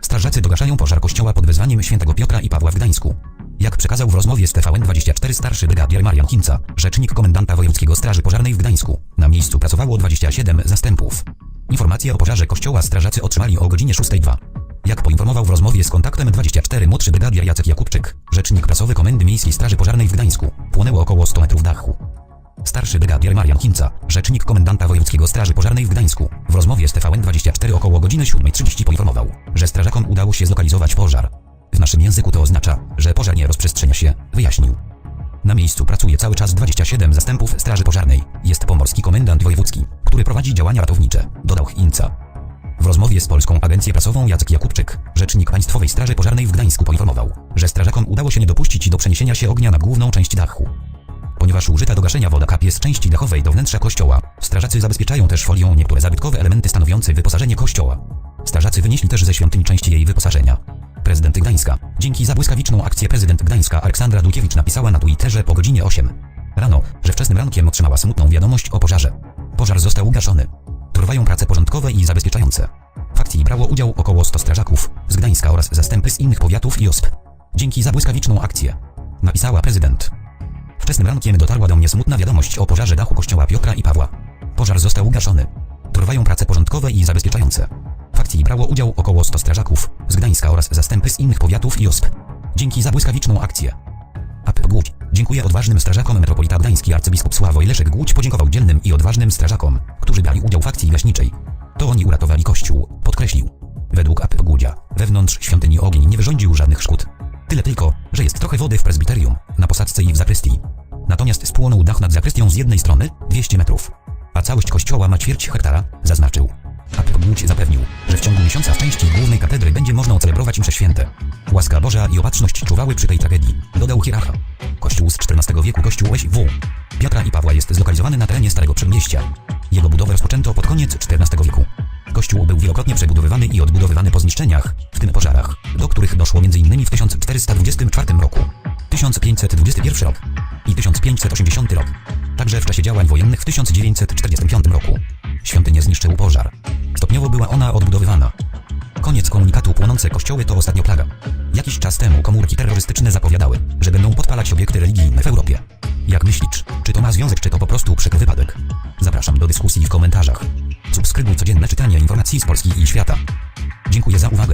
Strażacy dogaszają pożar kościoła pod wezwaniem świętego Piotra i Pawła w Gdańsku. Jak przekazał w rozmowie z TVN24 starszy brygadier Marian Kinca, rzecznik komendanta wojewódzkiego Straży Pożarnej w Gdańsku, na miejscu pracowało 27 zastępów. Informacje o pożarze kościoła strażacy otrzymali o godzinie 6.02. Jak poinformował w rozmowie z kontaktem 24 młodszy brygadier Jacek Jakubczyk, rzecznik prasowy Komendy Miejskiej Straży Pożarnej w Gdańsku, płonęło około 100 metrów dachu. Starszy brygadier Marian Kinca, rzecznik komendanta wojewódzkiego Straży Pożarnej w Gdańsku, w rozmowie z TVN24 około godziny 7.30 poinformował, że strażakom udało się zlokalizować pożar. W naszym języku to oznacza, że pożar nie rozprzestrzenia się, wyjaśnił. Na miejscu pracuje cały czas 27 zastępów Straży Pożarnej. Jest pomorski komendant wojewódzki, który prowadzi działania ratownicze, dodał Hinca. W rozmowie z Polską Agencją Prasową Jacek Jakubczyk, rzecznik Państwowej Straży Pożarnej w Gdańsku poinformował, że strażakom udało się nie dopuścić do przeniesienia się ognia na główną część dachu. Ponieważ użyta do gaszenia woda kapie z części dachowej do wnętrza kościoła, strażacy zabezpieczają też folią niektóre zabytkowe elementy stanowiące wyposażenie kościoła. Strażacy wynieśli też ze świątyni części jej wyposażenia. Prezydent Gdańska. Dzięki za błyskawiczną akcję prezydent Gdańska Aleksandra Dulkiewicz napisała na Twitterze po godzinie 8 rano, że wczesnym rankiem otrzymała smutną wiadomość o pożarze. Pożar został ugaszony. Trwają prace porządkowe i zabezpieczające. W akcji brało udział około 100 strażaków z Gdańska oraz zastępy z innych powiatów i osp. Dzięki za błyskawiczną akcję. Napisała prezydent. Wczesnym rankiem dotarła do mnie smutna wiadomość o pożarze dachu kościoła Piotra i Pawła. Pożar został ugaszony. Trwają prace porządkowe i zabezpieczające. W akcji brało udział około 100 strażaków z Gdańska oraz zastępy z innych powiatów i osp. Dzięki za błyskawiczną akcję. AP Głódź. Dziękuję odważnym strażakom metropolita gdański arcybiskup Sławoj Leszek Głódź podziękował dzielnym i odważnym strażakom, którzy brali udział w akcji gaśniczej. To oni uratowali kościół, podkreślił. Według AP Głudzia, wewnątrz świątyni ogień nie wyrządził żadnych szkód. Że jest trochę wody w prezbiterium, na posadzce i w zakrystii. Natomiast spłonął dach nad zakrystią z jednej strony, 200 metrów. A całość kościoła ma ćwierć hektara, zaznaczył. AP Głódź zapewnił, że w ciągu miesiąca w części głównej katedry będzie można celebrować msze święte. Łaska Boża i opatrzność czuwały przy tej tragedii, dodał hierarcha. Kościół z XIV wieku kościół SW Piotra i Pawła jest zlokalizowany na terenie Starego Przedmieścia. Jego budowę rozpoczęto pod koniec XIV wieku. Kościół był wielokrotnie przebudowywany i odbudowywany po zniszczeniach, w tym pożarach, do których doszło m.in. w 1424 roku, 1521 rok i 1580 rok. Także w czasie działań wojennych w 1945 roku. Świątynię zniszczył pożar. Stopniowo była ona odbudowywana. Koniec komunikatu płonące kościoły to ostatnio plaga. Jakiś czas temu komórki terrorystyczne zapowiadały, że będą podpalać obiekty religijne w Europie. Jak myślisz, czy to ma związek, czy to po prostu przykry wypadek? Zapraszam do dyskusji w komentarzach. Subskrybuj codzienne czytanie informacji z Polski i świata. Dziękuję za uwagę.